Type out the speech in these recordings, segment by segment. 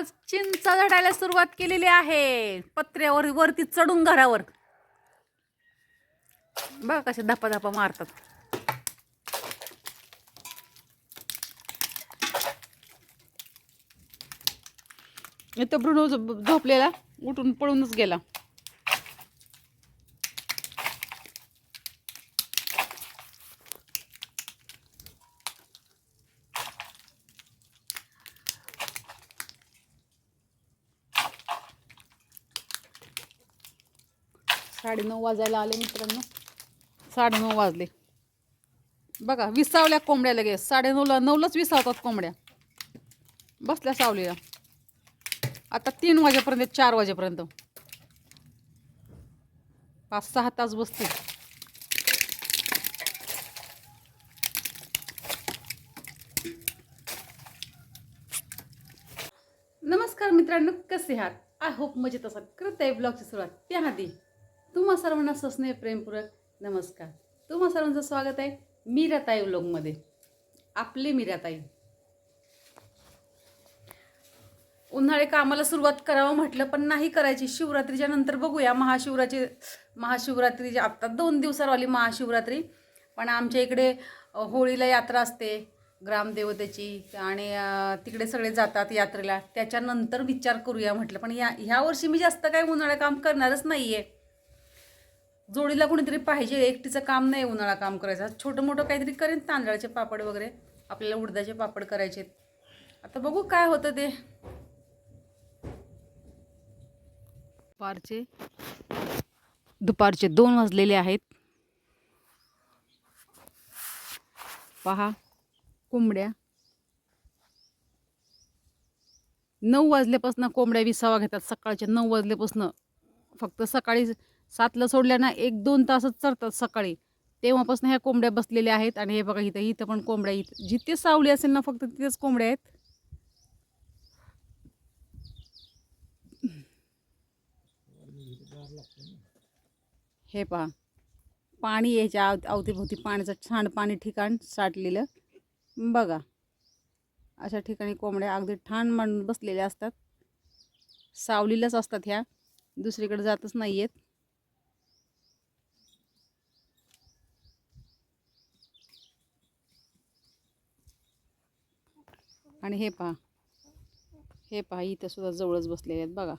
आज चिंच झडायला सुरुवात केलेली आहे. पत्र्यावर वरती चढून घरावर. बघ कसे धपा धपा मारतात. इथं ब्रुनो झोपलेला उठून पळूनच गेला. साडेनऊ वाजायला आले मित्रांनो. साडेनऊ वाजले. बघा विसावल्या कोंबड्या लगेच. साडेनऊला नऊलाच विसावतात कोंबड्या. बसल्या सावलीला. आता तीन वाजेपर्यंत चार वाजेपर्यंत. पाच सहा तास बसतील. नमस्कार मित्रांनो कसे आहात? आय होप मजेत असाल. करत आहे ब्लॉगची सुरुवात त्याआधी. तुम्हा सर्वांना सस्नेह प्रेमपूरक नमस्कार. तुम्हा सर्वांचं स्वागत आहे मीराताई व्लॉगमध्ये. आपली मीराताई. उन्हाळे कामाला सुरुवात करावं म्हटलं पण नाही करायची. शिवरात्रीच्या नंतर बघूया. महाशिवरात्री महाशिवरात्री आत्ता दोन दिवसावर आली महाशिवरात्री पण आमच्या इकडे होळीला यात्रा असते. ग्रामदेवतेची आणि तिकडे सगळे जातात यात्रेला. त्याच्यानंतर विचार करूया म्हटलं. पण या ह्या वर्षी मी जास्त काही उन्हाळे काम करणारच नाही आहे जोडीला कोणीतरी पाहिजे एकटीचं काम नाही उन्हाळा काम करायचं. छोटं मोठं काहीतरी करेन तांदळाचे पापड वगैरे. आपल्याला उडदाचे पापड करायचे आता बघू काय होतं ते. दुपारचे. दुपारचे दोन वाजलेले आहेत. पहा कोंबड्या. नऊ वाजल्यापासून कोंबड्या विसावा घेतात सकाळच्या नऊ वाजल्यापासून. फक्त सकाळी सातला सोडल्या ना एक दोन तासच चरतात सकाळी. तेव्हापासून ह्या कोंबड्या बसलेल्या आहेत आणि हे बघा इथं इथं पण कोंबड्या इथं जिथे सावली असेल ना फक्त तिथेच कोंबड्या आहेत. हे पहा. पाणी याच्या आव अवतीभोवती पाण्याचं छान पाणी ठिकाण साठलेलं. बघा. अशा ठिकाणी कोंबड्या अगदी ठाण मांडून बसलेल्या असतात. सावलीलाच असतात ह्या. दुसरीकडे जातच नाही आहेत आणि हे पहा. हे पहा इथं सुद्धा जवळच बसलेले आहेत बघा.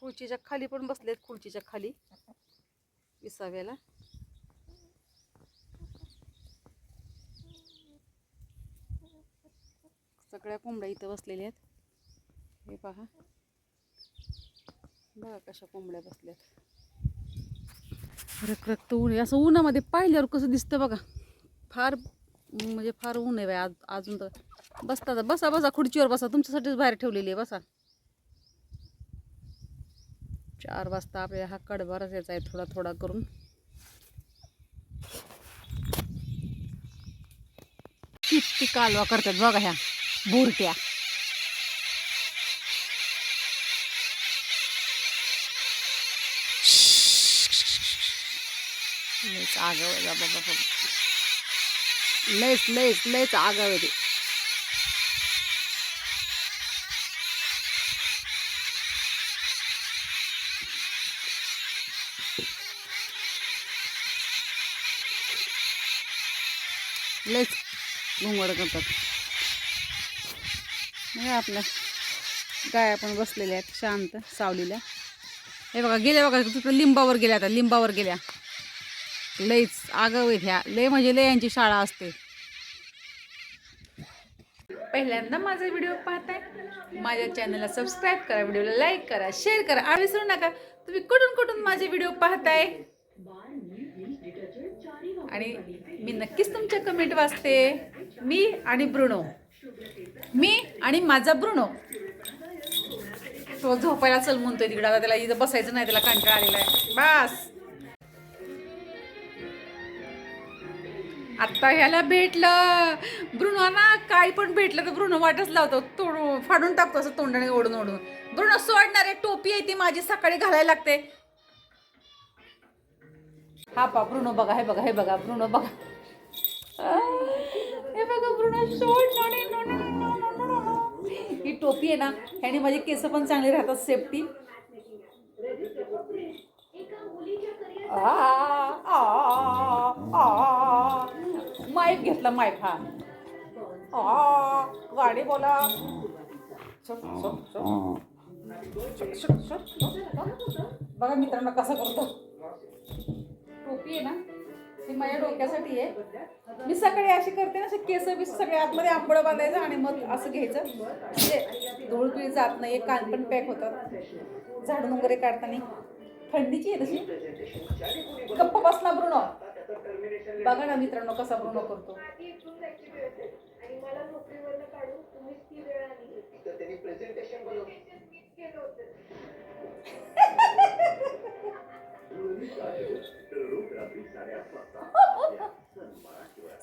खुर्चीच्या खाली पण बसलेत खुर्चीच्या खाली. विसाव्याला. सगळ्या कोंबड्या इथं बसलेल्या आहेत. हे पहा. बघा कशा कोंबड्या बसल्यात. रखरखत ऊन आहे. असं उन्हामध्ये पाहिल्यावर कसं दिसतं बघा. फार म्हणजे फार ऊन आहे आज अजून तर. बसता बसा बसा खुर्चीवर बसा. तुमच्यासाठीच बाहेर ठेवलेली आहे बसा. चार वाजता आपल्याला हा कडबारच यायचा आहे थोडा थोडा करून. किती कालवा करतात बघा ह्या बुरट्या. लयच आगाव आहे बाबा बाबा. लयच लयच लयच आगाव आहे ते. लयच घुंगड करतात. नाही आपल्या गाय पण बसलेल्या आहेत शांत सावलीला. हे बघा गेल्या बघा तिथं लिंबावर गेल्या आता लिंबावर गेल्या. लईच आगाव आहेत ह्या. लय म्हणजे लय यांची शाळा असते. पहिल्यांदा माझा व्हिडिओ पाहताय माझ्या चॅनलला सबस्क्राईब करा व्हिडिओला लाईक करा शेअर करा आणि विसरू नका. तुम्ही कुठून कुठून माझे व्हिडिओ पाहताय? आणि मी नक्कीच तुमच्या कमेंट वाचते. मी आणि ब्रुणो मी आणि माझा ब्रुणो तो झोपायला चल म्हणतोय तिकडे. आता त्याला इथं बसायचं नाही त्याला कंटाळा आलेला आहे. बस. आत्ता ह्याला भेटलं. भ्रुणांना काय पण भेटलं तर भ्रुण वाटच लावतो. तोडून फाडून टाकतो असं तोंडाने ओढून ओढून. भ्रुण सोडणारे टोपी आहे ती माझी सकाळी घालायला लागते. हा पा भ्रुण बघा हे बघा हे बघा भ्रुण बघा. हे बघा भ्रुण सोड ही टोपी आहे ना ह्याने माझे केस पण चांगले राहतात सेफ्टी आ आ आ. माईक घेतला माईक हा. गाडी बोला. शक, बघा मित्रांनो कसं करतो. टोपी आहे ना ती माझ्या डोक्यासाठी आहे. मी सकाळी अशी करते ना असे केस बी सगळे आतमध्ये आंबळ बांधायचं आणि मग असं घ्यायचं. म्हणजे धूळ जात नाही कान पण पॅक होतात. झाडून वगैरे काढताना. थंडीची आहे तशी. गप्प बसला ब्रुनो. बघा ना मित्रांनो कसा ब्रुनो करतो.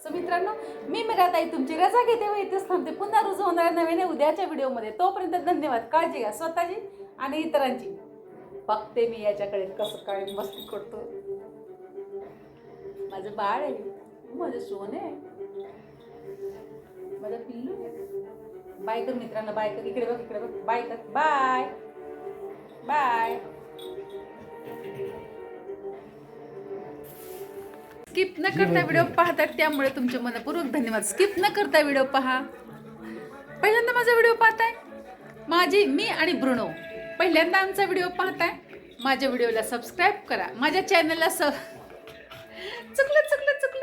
सो मित्रांनो मी मिराताई तुमची रजा घेते व इथेच थांबते. पुन्हा रुजू होणाऱ्या नव्याने उद्याच्या व्हिडिओमध्ये. तोपर्यंत धन्यवाद. काळजी घ्या. स्वतःची आणि इतरांची. बघते मी याच्याकडे कसं काय मस्ती करतो. माझं बाळ आहे. माझं सोन आहे. माझं पिल्लू आहे. बाय कर मित्रांनो बाय कर. इकडे बघ इकडे बघ. बाय कर. बाय. बाय. स्किप न करता व्हिडिओ पाहतात त्यामुळे तुमचे मनपूर्वक धन्यवाद. स्किप न करता व्हिडिओ पहा. पहिल्यांदा माझा व्हिडिओ पाहताय? माझी मी आणि ब्रुनो. पहिल्यांदा आमचा व्हिडिओ पाहताय? माझ्या व्हिडिओला सबस्क्राईब करा. माझ्या चॅनलला चुकलं चुकलं चुकलं.